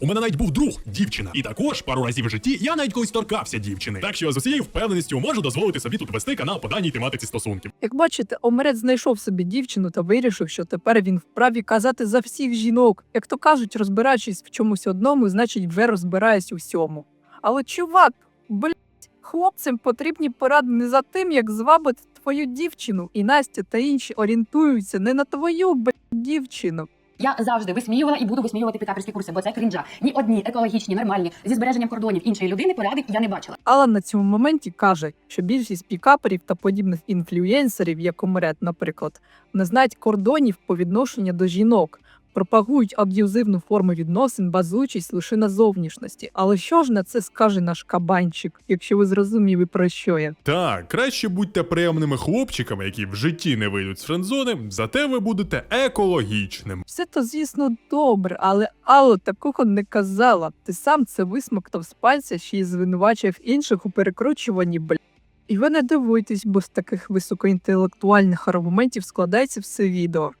У мене навіть був друг, дівчина. І також пару разів в житті я навіть колись торкався дівчини. Так що з усією впевненістю можу дозволити собі тут вести канал по даній тематиці стосунків. Як бачите, Омерець знайшов собі дівчину та вирішив, що тепер він вправі казати за всіх жінок. Як то кажуть, розбираючись в чомусь одному, значить вже розбираюсь у всьому. Але чувак, блять, хлопцям потрібні поради не за тим, як звабити твою дівчину, і Настя та інші орієнтуються не на твою блять, дівчину. Я завжди висміювала і буду висміювати пікаперські курси, бо це крінжа. Ні одні екологічні, нормальні зі збереженням кордонів іншої людини поради я не бачила. Але на цьому моменті каже, що більшість пікаперів та подібних інфлюєнсерів, як умерет, наприклад, не знають кордонів по відношенню до жінок, пропагують аб'юзивну форму відносин, базуючись лише на зовнішності. Але що ж на це скаже наш кабанчик, якщо ви зрозуміли про що я? Так, краще будьте приємними хлопчиками, які в житті не вийдуть з френдзони, зате ви будете екологічним. Все то, звісно, добре, але Алла такого не казала. Ти сам це висмоктав з пальця, ще й звинувачив інших у перекручуванні бля. І ви не дивуйтесь, бо з таких високоінтелектуальних аргументів складається все відео.